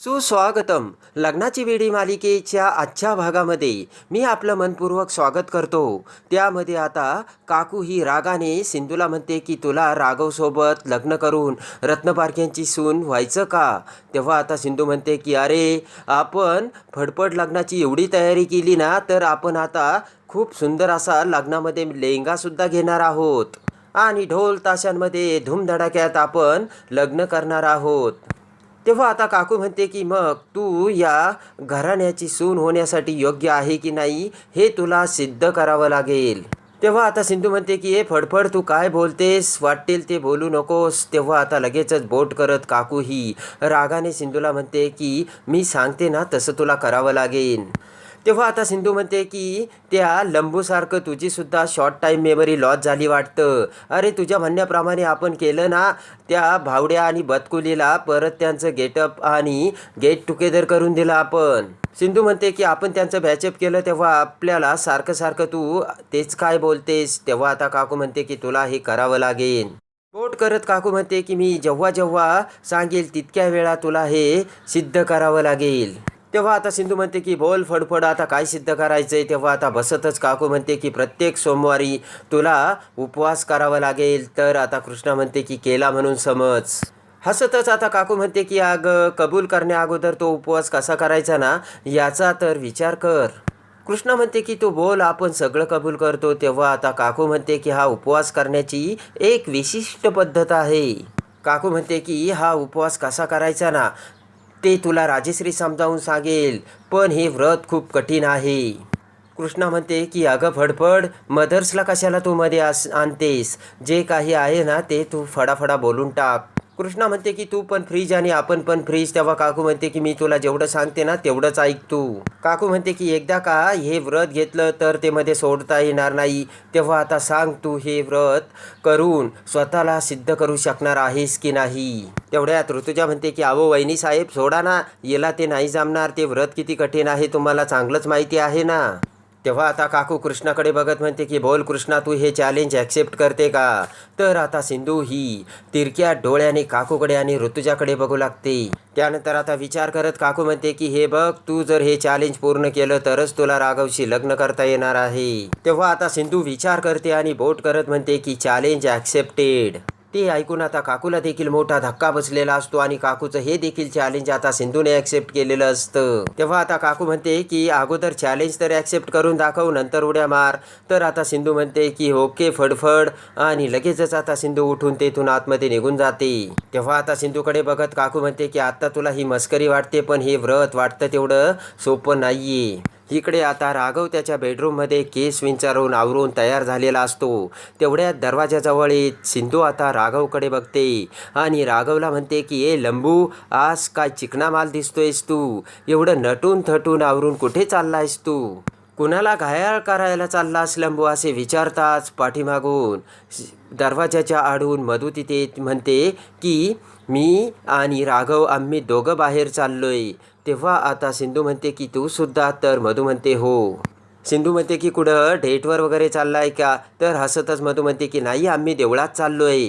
सुस्वागतम. लग्नाची वेडी मालिकेच्या आजच्या भागामध्ये मी आपलं मनपूर्वक स्वागत करतो. त्यामध्ये आता काकू ही रागाने सिंधूला म्हणते की तुला राघवसोबत लग्न करून रत्नपारख्यांची सून व्हायचं का? तेव्हा आता सिंधू म्हणते की अरे आपण फडफड लग्नाची एवढी तयारी केली ना तर आपण आता खूप सुंदर असा लग्नामध्ये लेहंगासुद्धा घेणार आहोत. आणि ढोल ताशांमध्ये धूमधडाक्यात आपण लग्न करणार आहोत. तेव्हा आता काकू म्हणते की मग तू या घराण्याची सून होण्यासाठी योग्य आहे की नाही हे तुला सिद्ध करावं लागेल. तेव्हा आता सिंधू म्हणते की हे फडफड तू काय बोलतेस? वाटेल ते बोलू नकोस. तेव्हा आता लगेचच बोट करत काकू ही रागाने सिंधूला म्हणते की मी सांगते ना तसं तुला करावं लागेल. तेव्हा आता सिंधू म्हणते की त्या लंबूसारखं तुझीसुद्धा शॉर्ट टाईम मेमरी लॉस झाली वाटतं. अरे तुझ्या म्हणण्याप्रमाणे आपण केलं ना त्या भावड्या आणि बतकुलीला परत त्यांचं गेटअप आणि गेट टुगेदर करून दिलं आपण. सिंधू म्हणते की आपण त्यांचं बॅचअप केलं तेव्हा आपल्याला सारखं सारखं तू तेच काय बोलतेस? तेव्हा आता काकू म्हणते की तुला हे करावं लागेल. बोट करत काकू म्हणते की मी जेव्हा जेव्हा सांगेल तितक्या वेळा तुला हे सिद्ध करावं लागेल. तेव्हा आता सिंधू म्हणते की बोल फडफड आता काय सिद्ध करायचं आहे तेव्हा आता बसतच काकू म्हणते की प्रत्येक सोमवारी तुला उपवास करावा लागेल तर आता कृष्णा म्हणते की केला म्हणून समज. हसतच आता काकू म्हणते की आग कबूल करण्या अगोदर तो उपवास कसा करायचा ना याचा तर विचार कर. कृष्णा म्हणते की तू बोल आपण सगळं कबूल करतो. तेव्हा आता काकू म्हणते की हा उपवास करण्याची एक विशिष्ट पद्धत आहे. काकू म्हणते की हा उपवास कसा करायचा ना ते तुला राजेश्री समजावून सांगेल पण हे व्रत खूप कठीण आहे. कृष्णा म्हणते की अगं फडफड मदर्सला कशाला तू मध्ये आस आणतेस? जे काही आहे ना ते तू फडाफडा बोलून टाक. कृष्णा म्हणते की तू पण फ्रीज आणि आपण पण फ्रीज. तेव्हा काकू म्हणते की मी तुला जेवढं सांगते ना तेवढंच ऐक तू. काकू म्हणते की एकदा का हे व्रत घेतलं तर ते मध्ये सोडता येणार नाही. तेव्हा आता सांग तू हे व्रत करून स्वतःला सिद्ध करू शकणार आहेस की नाही? तेवढ्यात ऋतुजा म्हणते की अहो वहिनी साहेब सोडा ना. येला ते नाही जमणार. ते व्रत किती कठीण आहे तुम्हाला चांगलंच माहिती आहे ना. तेव्हा आता काकू कृष्णाकडे बघत म्हणते की बोल कृष्णा तू हे चॅलेंज ॲक्सेप्ट करते का? तर आता सिंधू ही तिरक्या डोळ्याने काकूकडे आणि ऋतुजाकडे बघू लागते. त्यानंतर आता विचार करत काकू म्हणते की हे बघ तू जर हे चॅलेंज पूर्ण केलं तरच तुला राघवशी लग्न करता येणार आहे. तेव्हा आता सिंधू विचार करते आणि बोट करत म्हणते की चॅलेंज ॲक्सेप्टेड ते ऐकून आता काकूला देखील मोठा धक्का बसलेला असतो आणि काकूचं हे देखील चॅलेंज आता सिंधूने ॲक्सेप्ट केलेलं असतं. तेव्हा आता काकू म्हणते की अगोदर चॅलेंज तर ॲक्सेप्ट करून दाखव नंतर उड्या मार. तर आता सिंधू म्हणते की ओके फडफड. आणि लगेचच आता सिंधू उठून तेथून आतमध्ये निघून जाते. तेव्हा आता सिंधूकडे बघत काकू म्हणते की आता तुला ही मस्करी वाटते पण हे व्रत वाटतं तेवढं सोपं नाहीये. इकडे आता राघव त्याच्या बेडरूममध्ये केस विंचारून आवरून तयार झालेला असतो. तेवढ्यात दरवाजाजवळ येत सिंधू आता राघवकडे बघते आणि राघवला म्हणते की ए लंबू आज काय चिकना माल दिसतोयस तू? एवढं नटून थटून आवरून कुठे चाललायस तू? कुणाला घायाळ करायला चाललास लंबू? असे विचारताच पाठीमागून दरवाजाच्या आडून मधू तिथे म्हणते की मी आणि राघव आम्ही दोघं बाहेर चाललोय. तेव्हा आता सिंधू म्हणते की तू सुद्धा तर मधू म्हणते हो. सिंधू म्हणते की कुठं डेटवर वगैरे चाललाय का? तर हसतच मधू म्हणते की नाही आम्ही देवळात चाललोय.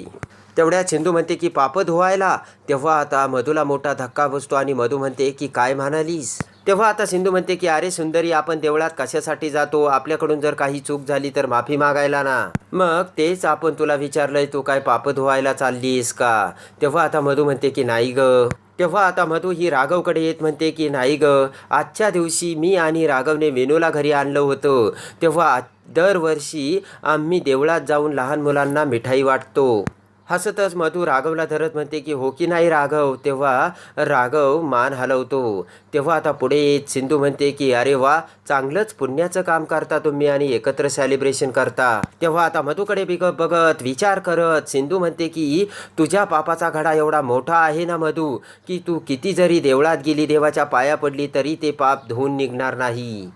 तेवढ्यात सिंधू म्हणते की पाप धुवायला. तेव्हा आता मधूला मोठा धक्का बसतो आणि मधू म्हणते की काय म्हणालीस? तेव्हा आता सिंधू म्हणते की अरे सुंदरी आपण देवळात कशासाठी जातो? आपल्याकडून जर काही चूक झाली तर माफी मागायला ना. मग तेच आपण तुला विचारलंय तू काय पाप धुवायला चाललीस का? तेव्हा आता मधू म्हणते की नाही ग. तेव्हा आता मधू ही राघवकडे येत म्हणते की नाही ग आजच्या दिवशी मी आणि राघवने वेणूला घरी आणलं होतं. तेव्हा दरवर्षी आम्ही देवळात जाऊन लहान मुलांना मिठाई वाटतो. हसतच मधू राघवला धरत म्हणते की हो की नाही राघव? तेव्हा राघव मान हलवतो. तेव्हा आता पुढे येत सिंधू म्हणते की अरे वा चांगलंच पुण्याचं काम करता तुम्ही आणि एकत्र सेलिब्रेशन करता. तेव्हा आता मधूकडे बिग बघत विचार करत सिंधू म्हणते की तुझ्या पापाचा घडा एवढा मोठा आहे ना मधू की तू किती जरी देवळात गेली देवाच्या पाया पडली तरी ते पाप धुवून निघणार नाही.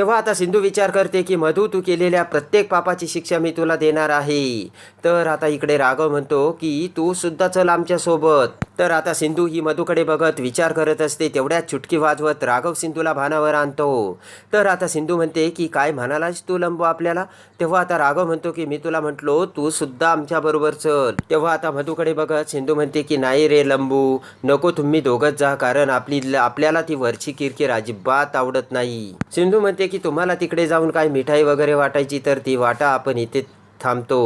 तेव्हा आता सिंधू विचार करते की मधू तू केलेल्या प्रत्येक पापाची शिक्षा मी तुला देणार आहे. तर आता इकडे राघव म्हणतो की तू सुद्धा चल आमच्यासोबत तर आता सिंधू ही मधूकडे बघत विचार करत असते तेवढ्याच चुटकी वाजवत राघव सिंधूला भानावर आणतो. तर आता सिंधू म्हणते की काय म्हणालास तू लंबू आपल्याला? तेव्हा आता राघव म्हणतो की मी तुला म्हटलो तू सुद्धा आमच्याबरोबर चल. तेव्हा आता मधूकडे बघत सिंधू म्हणते की नाही रे लंबू नको तुम्ही दोघंच जा कारण आपली आपल्याला ती वरची किरकिर अजिबात आवडत नाही. सिंधू म्हणते की तुम्हाला तिकडे जाऊन काय मिठाई वगैरे वाटायची तर ती वाटा आपण इथे थांबतो.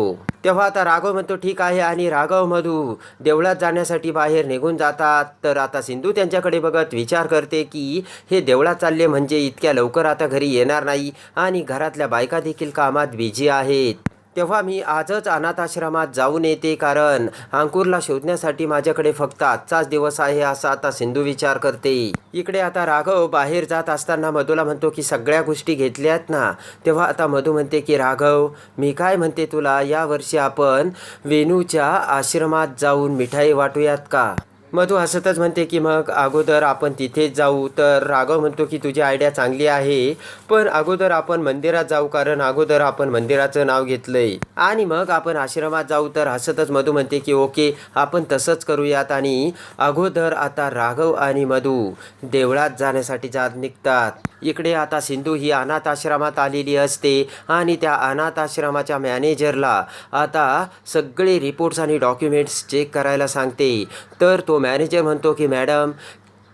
तेव्हा आता राघव म्हणतो ठीक आहे. आणि राघव मधू देवळात जाण्यासाठी बाहेर निघून जातात. तर आता सिंधू त्यांच्याकडे बघत विचार करते की हे देवळात चालले म्हणजे इतक्या लवकर आता घरी येणार नाही आणि घरातल्या बायका देखील कामात बिझी आहेत. तेव्हा मी आजच अनाथाश्रमात जाऊन येते कारण अंकुरला शोधण्यासाठी माझ्याकडे फक्त आजचाच दिवस आहे असा आता सिंधू विचार करते. इकडे आता राघव बाहेर जात असताना मधूला म्हणतो की सगळ्या गोष्टी घेतल्यात ना. तेव्हा आता मधू म्हणते की राघव मी काय म्हणते तुला? यावर्षी आपण वेणूच्या आश्रमात जाऊन मिठाई वाटूयात का? मधू हसतच म्हणते की मग अगोदर आपण तिथेच जाऊ. तर राघव म्हणतो की तुझी आयडिया चांगली आहे पण अगोदर आपण मंदिरात जाऊ कारण अगोदर आपण मंदिराचं नाव घेतलंय. आणि मग आपण आश्रमात जाऊ तर हसतच मधू म्हणते की ओके आपण तसंच करूयात. आणि अगोदर आता राघव आणि मधू देवळात जाण्यासाठी जात निघतात. इकडे आता सिंधू ही अनाथ आश्रमात आलेली असते आणि त्या अनाथ आश्रमाच्या मॅनेजरला आता सगळे रिपोर्ट्स आणि डॉक्युमेंट्स चेक करायला सांगते. तर तो मॅनेजर म्हणतो की मॅडम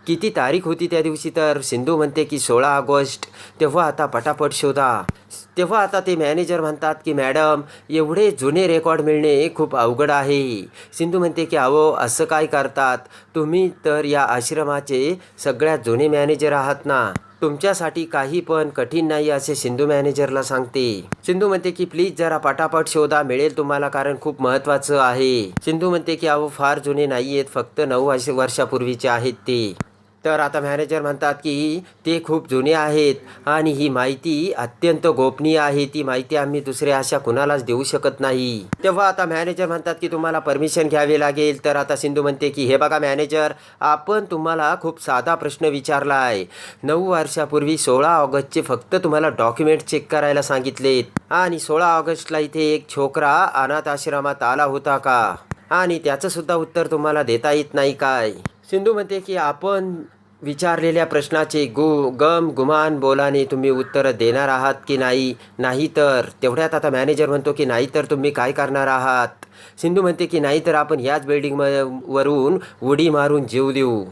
किती तारीख होती त्या दिवशी? तर सिंधू म्हणते की सोळा ऑगस्ट. तेव्हा आता पटापट शोधा. तेव्हा आता ते मॅनेजर म्हणतात की मॅडम एवढे जुने रेकॉर्ड मिळणे खूप अवघड आहे. सिंधू म्हणते की अहो असं काय करतात? तुम्ही तर या आश्रमाचे सगळ्यात जुने मॅनेजर आहात ना. तुमच्यासाठी काही पण कठीण नाही असे सिंधू मॅनेजरला सांगते. सिंधू म्हणते की प्लीज जरा पटापट शोधा मिळेल तुम्हाला कारण खूप महत्त्वाचं आहे. सिंधू म्हणते की अहो फार जुने नाही आहेत फक्त नऊ वर्ष वर्षापूर्वीचे आहेत ते. तर आता मॅनेजर म्हणतात की ते खूप जुने आहेत आणि ही माहिती अत्यंत गोपनीय आहे. ती माहिती आम्ही दुसऱ्या अशा कुणालाच देऊ शकत नाही. तेव्हा आता मॅनेजर म्हणतात की तुम्हाला परमिशन घ्यावी लागेल. तर आता सिंधू म्हणते की हे बघा मॅनेजर आपण तुम्हाला खूप साधा प्रश्न विचारला आहे नऊ वर्षापूर्वी सोळा ऑगस्टचे फक्त तुम्हाला डॉक्युमेंट चेक करायला सांगितलेत. आणि सोळा ऑगस्टला इथे एक छोकरा अनाथ आश्रमात आला होता का? आणि त्याचंसुद्धा उत्तर तुम्हाला देता येत नाही काय? सिंधू म्हणते की आपण विचारलेल्या प्रश्नाचे गु गम गुमान बोलाने तुम्ही उत्तरं देणार आहात की नाही? नाही तर तेवढ्यात आता मॅनेजर म्हणतो की नाही तर तुम्ही काय करणार आहात? सिंधू म्हणते की नाही तर आपण ह्याच बिल्डिंग वरून उडी मारून जीव देऊ.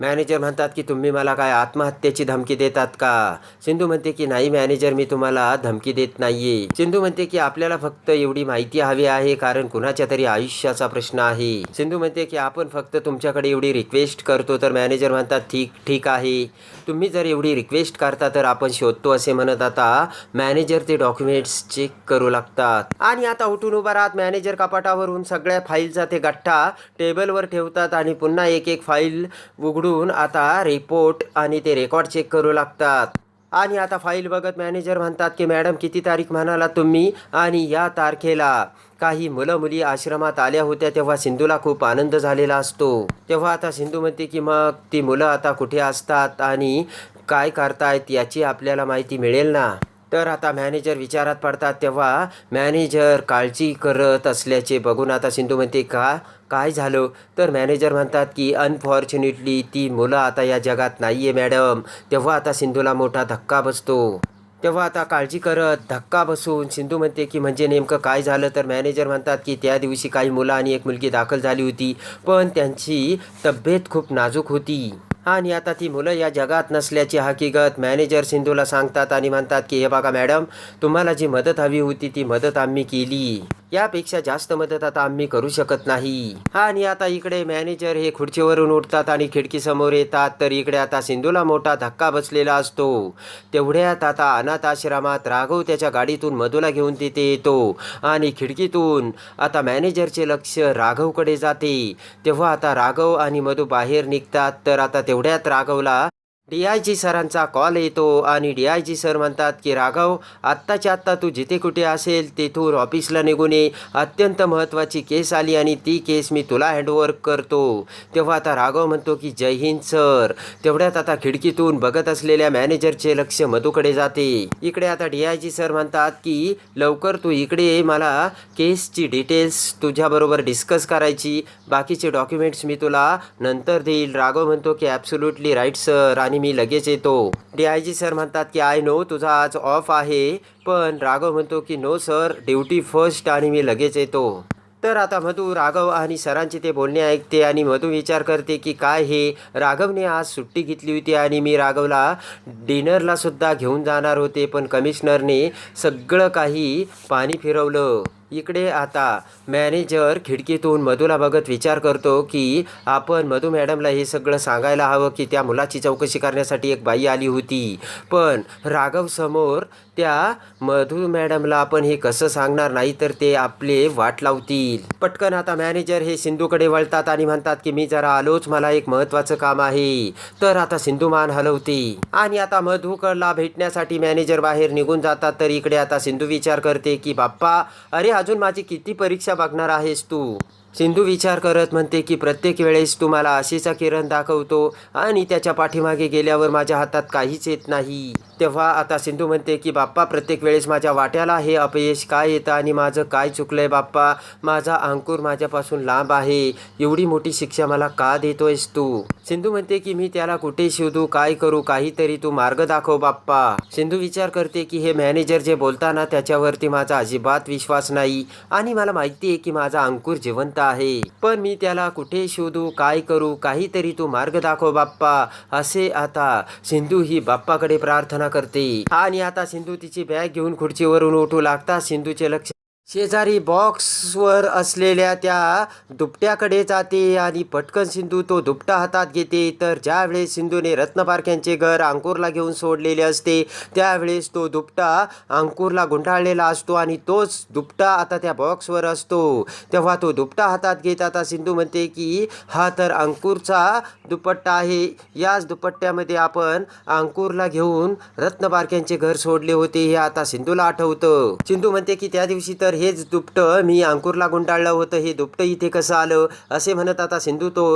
मॅनेजर म्हणतात की तुम्ही मला काय आत्महत्येची धमकी देतात का? सिंधू म्हणते की नाही मॅनेजर मी तुम्हाला धमकी देत नाहीये. सिंधू म्हणते की आपल्याला फक्त एवढी माहिती हवी आहे कारण कुणाच्या तरी आयुष्याचा प्रश्न आहे. सिंधू म्हणते की आपण फक्त तुमच्याकडे एवढी रिक्वेस्ट करतो. तर मॅनेजर म्हणतात ठीक ठीक आहे. तुम्ही जर एवढी रिक्वेस्ट करता तर आपण शोधतो असे म्हणत आता मॅनेजर ते डॉक्युमेंट्स चेक करू लागतात. आणि आता उठून उभा राहत मॅनेजर कपाटावरून सगळ्या फाईलचा ते गठ्ठा टेबलवर ठेवतात आणि पुन्हा एक एक फाईल उघडून आता रिपोर्ट आणि ते रेकॉर्ड चेक करू लागतात. आणि आता फाईल बघत मॅनेजर म्हणतात की मॅडम किती तारीख म्हणाला तुम्ही आणि या तारखेला? काही मुलं मुली आश्रमात आल्या होत्या तेव्हा सिंधूला खूप आनंद झालेला असतो. तेव्हा आता सिंधू म्हणते की मग ती मुलं आता कुठे असतात आणि काय करतायत याची आपल्याला माहिती मिळेल ना? तर आता मॅनेजर विचारात पडतात तेव्हा मॅनेजर काळजी करत असल्याचे बघून आता सिंधू म्हणते का? काय झालं? तर मॅनेजर म्हणतात की अनफॉर्च्युनेटली ती मुलं आता या जगात नाही आहे मॅडम. तेव्हा आता सिंधूला मोठा धक्का बसतो. तेव्हा आता काळजी करत धक्का बसून सिंधू म्हणते की म्हणजे नेमकं काय झालं? तर मॅनेजर म्हणतात की त्या दिवशी काही मुलं आणि एक मुलगी दाखल झाली होती पण त्यांची तब्येत खूप नाजूक होती. आणि आता ती मुलं या जगात नसल्याची हकीकत मॅनेजर सिंधूला सांगतात आणि म्हणतात की हे बघा मॅडम तुम्हाला जी मदत हवी होती ती मदत आम्ही केली. यापेक्षा जास्त मदत आता आम्ही करू शकत नाही. आणि आता इकडे मॅनेजर हे खुर्चीवरून उठतात आणि खिडकीसमोर येतात तर इकडे आता सिंधूला मोठा धक्का बसलेला असतो. तेवढ्यात आता अनाथ आश्रमात राघव त्याच्या गाडीतून मधूला घेऊन तिथे येतो आणि खिडकीतून आता मॅनेजरचे लक्ष राघवकडे जाते. तेव्हा आता राघव आणि मधू बाहेर निघतात तर आता तेवढ्यात राघवला डी आय जी सरांचा कॉल येतो आणि डी आय जी सर म्हणतात की राघव आत्ताच्या आत्ता तू जिथे कुठे असेल तेथून ऑफिसला निघून ये. अत्यंत महत्त्वाची केस आली आणि ती केस मी तुला हँडओव्हर करतो. तेव्हा आता राघव म्हणतो की जय हिंद सर. तेवढ्यात आता खिडकीतून बघत असलेल्या मॅनेजरचे लक्ष मधूकडे जाते. इकडे आता डी आय जी सर म्हणतात की लवकर तू इकडे मला केसची डिटेल्स तुझ्याबरोबर डिस्कस करायची. बाकीचे डॉक्युमेंट्स मी तुला नंतर देईल. राघव म्हणतो की ॲब्सोल्युटली राईट सर. आणि आणि मी लगेच येतो. डी आय जी सर म्हणतात की आय नो तुझा आज ऑफ आहे. पण राघव म्हणतो की नो सर ड्युटी फर्स्ट आणि मी लगेच येतो. तर आता मधू राघव आणि सरांचे ते बोलणे ऐकते आणि मधू विचार करते की काय हे? राघवने आज सुट्टी घेतली होती आणि मी राघवला डिनरला सुद्धा घेऊन जाणार होते पण कमिशनरने सगळं काही पाणी फिरवलं. इकडे आता मॅनेजर खिडकीतून मधूला बघत विचार करतो की आपण मधू मॅडमला हे सगळं सांगायला हवं की त्या मुलाची चौकशी करण्यासाठी एक बाई आली होती. पण राघव समोर त्या मधू मॅडमला आपण हे कसं सांगणार नाही तर ते आपले वाट लावतील. पटकन आता मॅनेजर हे सिंधूकडे वळतात आणि म्हणतात की मी जरा आलोच मला एक महत्त्वाचं काम आहे. तर आता सिंधू मान हलवते. आणि आता मधुकरला भेटण्यासाठी मॅनेजर बाहेर निघून जातात तर इकडे आता सिंधू विचार करते की बाप्पा अरे अजून माझी किती परीक्षा बघणार आहेस तू? सिंधू विचार करत म्हणते की प्रत्येक वेळेस तू मला आशेचा किरण दाखवतो आणि त्याच्या पाठीमागे गेल्यावर माझ्या हातात काहीच येत नाही. तेव्हा आता सिंधू म्हणते की बाप्पा प्रत्येक वेळेस माझ्या वाट्याला हे अपयश काय येतं आणि माझं काय चुकलंय बाप्पा? माझा अंकुर माझ्यापासून लांब आहे. एवढी मोठी शिक्षा मला का देतोयस तू? सिंधू म्हणते की मी त्याला कुठे शोधू? काय करू? काहीतरी तू मार्ग दाखव बाप्पा. सिंधू विचार करते की हे मॅनेजर जे बोलताना त्याच्यावरती माझा अजिबात विश्वास नाही आणि मला माहिती आहे की माझा अंकुर जिवंत आहे. पण मी त्याला कुठे शोधू? काय करू? काहीतरी तू मार्ग दाखव बाप्पा. असे आता सिंधू ही बाप्पाकडे प्रार्थना करते. आणि आता सिंधू तिची बॅग घेऊन खुर्चीवरून उठू लागता. सिंधूचे लक्ष शेजारी बॉक्सवर असलेल्या त्या दुपट्याकडे जाते आणि पटकन सिंधू तो दुपटा हातात घेते. तर ज्यावेळेस सिंधूने सिंधूने रत्नपारख्यांचे घर अंकुरला घेऊन सोडलेले असते त्यावेळेस तो दुपटा अंकुरला गुंडाळलेला असतो आणि तोच दुपटा आता त्या बॉक्सवर असतो. तेव्हा तो दुपटा हातात घेत आता सिंधू म्हणते की हा तर अंकुरचा दुपट्टा आहे. याच दुपट्ट्यामध्ये आपण अंकुरला घेऊन रत्नपारख्यांचे घर सोडले होते हे आता सिंधूला आठवतं. सिंधू म्हणते की त्या दिवशी तर हेच दुपटं मी अंकुरला गुंडाळलं होतं हे दुपटं इथे कसं आलं? असे म्हणत आता सिंधू तो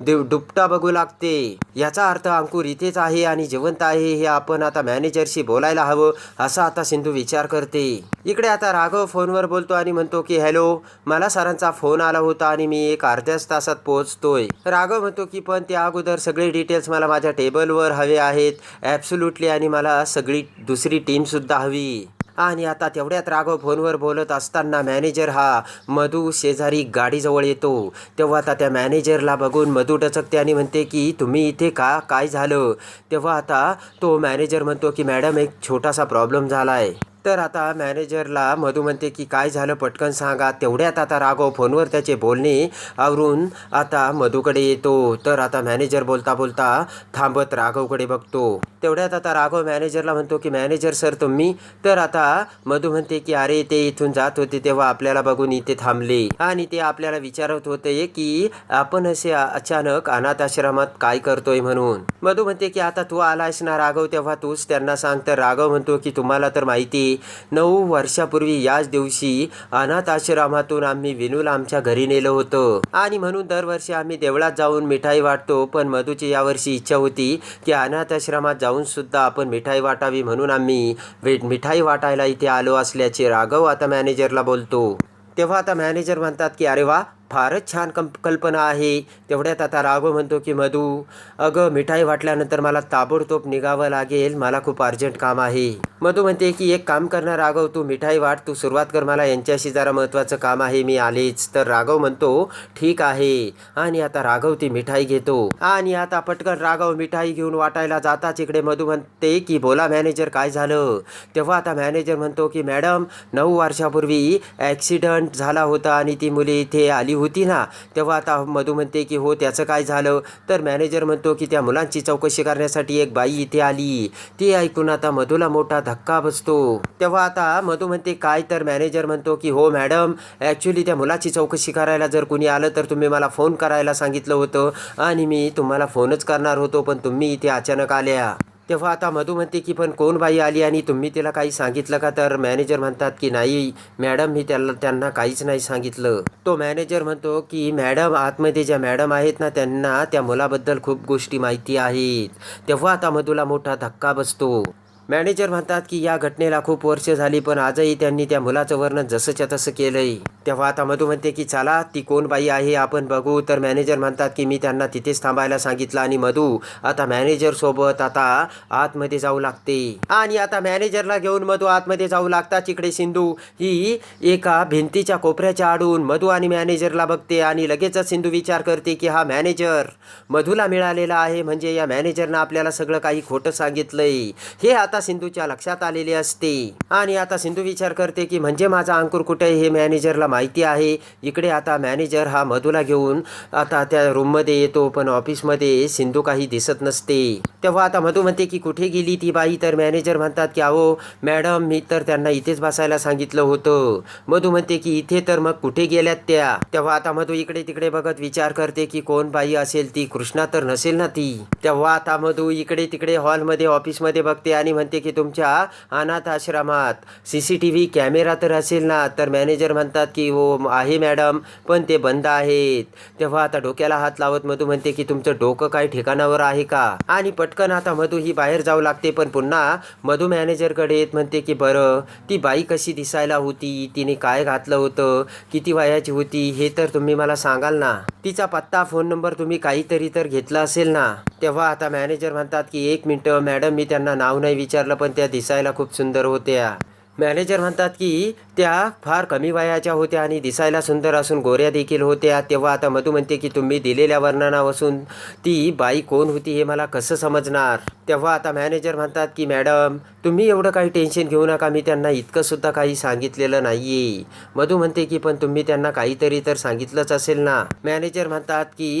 देव दुपटा बघू लागते. याचा अर्थ अंकुर इथेच आहे आणि जिवंत आहे हे आपण आता मॅनेजरशी बोलायला हवं असा आता सिंधू विचार करते. इकडे आता राघव फोनवर बोलतो आणि म्हणतो की हॅलो मला सरांचा फोन आला होता आणि मी एक अर्ध्याच तासात पोहोचतोय. राघव म्हणतो की पण त्या अगोदर सगळे डिटेल्स मला माझ्या टेबलवर हवे आहेत ॲब्सोल्युटली आणि मला सगळी दुसरी टीमसुद्धा हवी. आणि आता तेवढ्यात राघव फोनवर बोलत असताना मॅनेजर हा मधू शेजारी गाडीजवळ येतो. तेव्हा आता त्या मॅनेजरला बघून मधू टचकते आणि म्हणते की तुम्ही इथे का? काय झालं? तेव्हा आता तो मॅनेजर म्हणतो की मॅडम एक छोटासा प्रॉब्लेम झाला आहे तर आता मॅनेजरला मधू म्हणते की काय झालं? पटकन सांगा. तेवढ्यात आता राघव फोनवर त्याचे बोलणे आवरून आता मधूकडे येतो. तर आता मॅनेजर बोलता बोलता थांबत राघवकडे बघतो. तेवढ्यात आता राघव मॅनेजरला म्हणतो की मॅनेजर सर तुम्ही? तर आता मधू म्हणते की अरे ते इथून जात होते तेव्हा आपल्याला बघून इथे थांबले. आणि ते आपल्याला विचारत होते की आपण असे अचानक अनाथ आश्रमात काय करतोय म्हणून? मधू म्हणते की आता तू आला ना राघव तेव्हा तूच त्यांना सांग. तर राघव म्हणतो की तुम्हाला तर माहिती आहे, नऊ वर्षापूर्वी याच दिवशी अनाथ आश्रमातून आम्ही विनूला आमच्या घरी नेलं होतं. आणि म्हणून दरवर्षी आम्ही देवळात जाऊन मिठाई वाटतो पण मधूची यावर्षी इच्छा होती की अनाथ आश्रमात जाऊन सुद्धा आपण मिठाई वाटावी म्हणून आम्ही मिठाई वाटायला इथे आलो असल्याचे राघव आता मॅनेजरला बोलतो. तेव्हा आता मॅनेजर म्हणतात की अरे वा फारच छान कं कल्पना आहे. तेवढ्यात आता राघव म्हणतो की मधू अगं मिठाई वाटल्यानंतर मला ताबडतोब निघावं लागेल. मला खूप अर्जंट काम आहे. मधू म्हणते की एक काम करणार राघव तू मिठाई वाट तू सुरुवात कर मला यांच्याशी जरा महत्त्वाचं काम आहे मी आलेच. तर राघव म्हणतो ठीक आहे. आणि आता राघव ती मिठाई घेतो. आणि आता पटकन राघव मिठाई घेऊन वाटायला जाताच इकडे. मधू म्हणते की बोला मॅनेजर काय झालं? तेव्हा आता मॅनेजर म्हणतो की मॅडम नऊ वर्षापूर्वी ॲक्सिडंट झाला होता आणि ती मुली इथे आली होती ना. तेव्हा आता मधू म्हणते की हो त्याचं काय झालं? तर मॅनेजर म्हणतो की त्या मुलांची चौकशी करण्यासाठी एक बाई इथे आली. ती ऐकून आता मधूला मोठा धक्का बसतो. तेव्हा आता मधू म्हणते काय तर मॅनेजर म्हणतो की हो मॅडम ॲक्च्युली त्या मुलाची चौकशी करायला जर कुणी आलं तर तुम्ही मला फोन करायला सांगितलं होतं आणि मी तुम्हाला फोनच करणार होतो पण तुम्ही इथे अचानक आल्या. तेव्हा आता मधू म्हणते की पण कोण बाई आली आणि तुम्ही तिला काही सांगितलं का? तर मॅनेजर म्हणतात की नाही मॅडम मी त्याला त्यांना काहीच नाही सांगितलं. तो मॅनेजर म्हणतो की मॅडम आतमध्ये ज्या मॅडम आहेत ना त्यांना त्या मुलाबद्दल खूप गोष्टी माहिती आहेत. तेव्हा आता मधूला मोठा धक्का बसतो. मॅनेजर म्हणतात की या घटनेला खूप वर्ष झाली पण आजही त्यांनी त्या मुलाचं वर्णन जसंच्या तसं केलंय. तेव्हा आता मधू म्हणते की चला ती कोण बाई आहे आपण बघू. तर मॅनेजर म्हणतात की मी त्यांना तिथेच थांबायला सांगितलं आणि मधू आता मॅनेजर सोबत आता आतमध्ये जाऊ लागते. आणि आता मॅनेजरला घेऊन मधू आतमध्ये जाऊ लागतात इकडे सिंधू. ही एका भिंतीच्या कोपऱ्याच्या आडून मधू आणि मॅनेजरला बघते आणि लगेचच सिंधू विचार करते की हा मॅनेजर मधूला मिळालेला आहे म्हणजे या मॅनेजरनं आपल्याला सगळं काही खोटं सांगितलंय. हे आता सिंधूच्या लक्षात आलेले असते. आणि आता सिंधू विचार करते की म्हणजे माझा अंकुर कुठे हे मॅनेजरला माहिती आहे? इकडे आता मॅनेजर हा मधूला घेऊन आता त्या रूममध्ये येतो पण ऑफिसमध्ये सिंधू काही दिसत नसते. तेव्हा आता मधू म्हणते की कुठे गेली ती बाई? तर मॅनेजर म्हणतात की अहो मॅडम मी तर त्यांना इथेच बसायला सांगितलं होतं. मधू म्हणते की इथे तर मग कुठे गेल्यात त्या? तेव्हा आता मधू इकडे तिकडे बघत विचार करते की कोण बाई असेल ती? कृष्णा तर नसेल ना ती? तेव्हा आता मधू इकडे तिकडे हॉलमध्ये ऑफिसमध्ये बघते आणि म्हणते की तुमच्या अनाथ आश्रमात C C T V camera तर असेल ना तर मॅनेजर म्हणतात की हो आहे मॅडम पण ते बंद आहेत. तेव्हा आता डोक्याला हात लावत मधू म्हणते की तुमचं डोकं काय ठिकाणावर आहे का? आणि पटकन आता मधू ही बाहेर जाऊ लागते पण पुन्हा मधू मॅनेजरकडे येत म्हणते की बरं ती बाई कशी दिसायला होती तिने काय घातलं होतं किती वयाची होती हे तर तुम्ही मला सांगाल ना? तिचा पत्ता फोन नंबर तुम्ही काहीतरी तर घेतला असेल ना? तेव्हा आता मॅनेजर म्हणतात की एक मिनटं मॅडम मी त्यांना नाव नाही विचार विचारलं पण त्या दिसायला खूप सुंदर होत्या. मॅनेजर म्हणतात की त्या फार कमी वयाच्या होत्या आणि दिसायला सुंदर असून गोऱ्या देखील होत्या. तेव्हा आता मधू म्हणते की तुम्ही दिलेल्या वर्णनापासून ती बाई कोण होती हे मला कसं समजणार? तेव्हा आता मॅनेजर म्हणतात की मॅडम तुम्ही एवढं काही टेन्शन घेऊ नका. मी त्यांना इतकं सुद्धा काही सांगितलेलं नाही मधू म्हणते की पण तुम्ही त्यांना काहीतरी तर सांगितलंच असेल ना? मॅनेजर म्हणतात की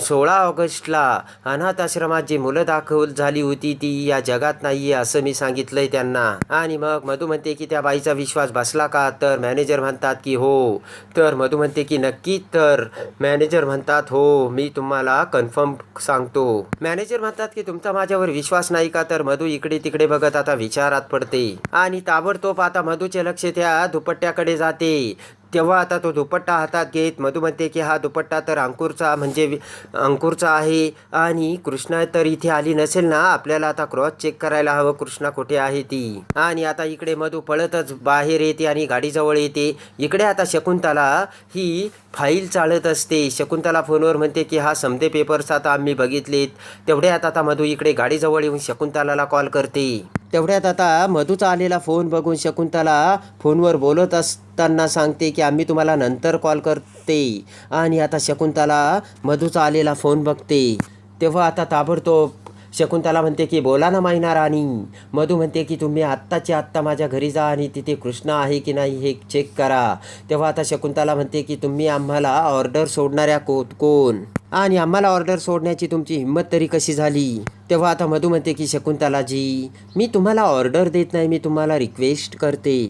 सोळा ऑगस्टला अनाथ आश्रमात जी मुलं दाखल झाली होती ती या जगात नाही असं मी सांगितलंय त्यांना. आणि मग मधू म्हणते की त्या बाईचा विश्वास बसला का? तर मॅनेजर म्हणतात की हो. तर मधू म्हणते की नक्की तर मॅनेजर म्हणतात हो मी तुम्हाला कन्फर्म सांगतो. मॅनेजर म्हणतात की तुमचा माझ्यावर विश्वास नाही का? तर मधू इकडे तिकडे बघत आता विचारात पडते. आणि ताबडतोब आता मधूचे लक्ष त्या दुपट्ट्याकडे जाते. तेव्हा आता तो दुपट्टा हातात घेत मधू म्हणते की हा दुपट्टा तर अंकुरचा म्हणजे अंकुरचा आहे. आणि कृष्णा तर इथे आली नसेल ना आपल्याला आता क्रॉस चेक करायला हवं. कृष्णा कुठे आहे ती? आणि आता इकडे मधू पळतच बाहेर येते आणि गाडीजवळ येते. इकडे आता शकुंतला ही फाईल चालत असते. शकुंतला फोनवर म्हणते की हा समदे पेपर्स आता आम्ही बघितलेत. तेवढ्यात आता मधू इकडे गाडीजवळ येऊन शकुंतलाला कॉल करते. तेवढ्यात आता मधूचा आलेला फोन बघून शकुंतला फोनवर बोलत असताना सांगते की की आम्ही तुम्हाला नंतर कॉल करते. आणि आता शकुंतला मधूचा आलेला फोन बघते. तेव्हा आता ताबडतोब शकुंतला म्हणते की बोला ना माहिना राणी. मधू म्हणते की तुम्ही आत्ताची आत्ता माझ्या घरी जा आणि तिथे कृष्णा आहे की नाही हे चेक करा. तेव्हा आता शकुंतला म्हणते की तुम्ही आम्हाला ऑर्डर सोडणाऱ्या को कोण? आणि आम्हाला ऑर्डर सोडण्याची तुमची हिंमत तरी कशी झाली? तेव्हा आता मधू म्हणते की शकुंतलाजी मी तुम्हाला ऑर्डर देत नाही मी तुम्हाला रिक्वेस्ट करते.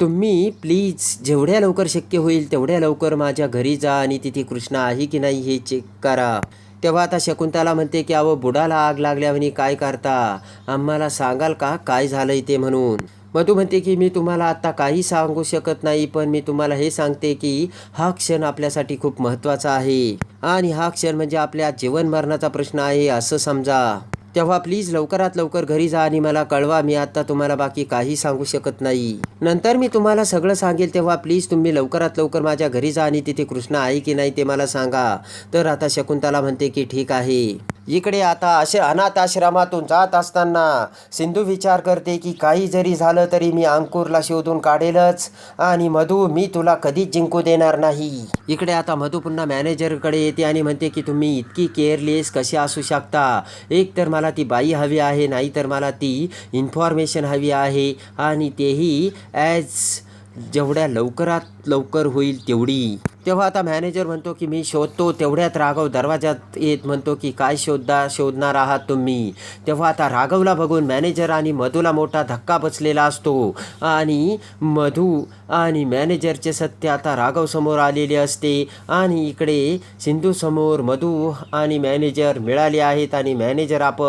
तुम्ही प्लीज जेवढ्या लवकर शक्य होईल तेवढ्या लवकर माझ्या घरी जा आणि तिथे कृष्णा आहे की नाही हे चेक करा. तेव्हा आता शकुंतला म्हणते की अहो बुडाला आग लागल्यावर काय करता? आम्हाला सांगाल का? काय झालंय ते म्हणून? मधू म्हणते की मी तुम्हाला आता काही सांगू शकत नाही पण मी तुम्हाला हे सांगते की हा क्षण आपल्यासाठी खूप महत्त्वाचा आहे. आणि हा क्षण म्हणजे आपल्या जीवन मरणाचा प्रश्न आहे असं समजा. तेव्हा प्लीज लवकरात लवकर घरी जा आणि मला कळवा मी आता तुम्हाला बाकी काही सांगू शकत नाही. नंतर मी तुम्हाला सगळं सांगेल तेव्हा प्लीज तुम्ही लवकरात लवकर माझ्या घरी जा आणि तिथे कृष्णा आहे की नाही ते मला सांगा. तर आता शकुंतला म्हणते की ठीक आहे. इकडे आता असे अनाथ आश्रमातून जात असताना सिंधू विचार करते की काही जरी झालं तरी मी अंकुरला शोधून काढेलच. आणि मधू मी तुला कधीच जिंकू देणार नाही. इकडे आता मधू पुन्हा मॅनेजरकडे येते आणि म्हणते की तुम्ही इतकी केअरलेस कशी असू शकता? एक तर मला ती बाई हवी आहे नाही तर मला ती इन्फॉर्मेशन हवी आहे आणि तेही ॲज जेवढ्या लवकरात लवकर होईल तेवढी. तेव्हा आता मॅनेजर म्हणतो की मी शोधतो तेवढ्यात राघव दरवाजात येत म्हणतो की काय शोधदा शोधणार आहात तुम्ही? तेव्हा आता राघवला बघून मॅनेजर आणि मधूला मोठा धक्का बसलेला असतो. आणि मधू आणि मॅनेजरचे सत्य आता राघव समोर आलेले असते. आणि इकडे सिंधू समोर मधू आणि मॅनेजर मिळाले आहेत आणि मॅनेजर आप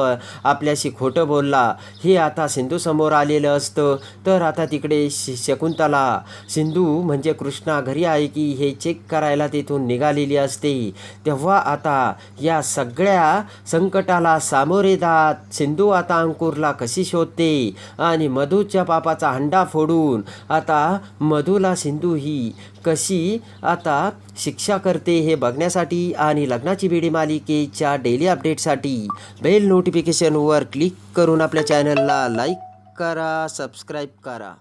आपल्याशी खोटं बोलला. हे आता सिंधू समोर आलेलं असतं. तर आता तिकडे शि शकुंतला. सिंधू म्हणजे कृष्णा घरी आहे की हे चेक करायला तिथून निघालेली असते. तेव्हा आता या सगळ्या संकटाला सामोरे जात सिंधू आता अंकुरला कशी शोधते? आणि मधूच्या पापाचा हंडा फोडून आता मधुला सिंधू ही कशी आता शिक्षा करते हे बघण्यासाठी आणि लग्नाची बेडी मालिकेच्या डेली अपडेटसाठी बेल नोटिफिकेशनवर क्लिक करून आपल्या चॅनलला लाईक करा सबस्क्राईब करा.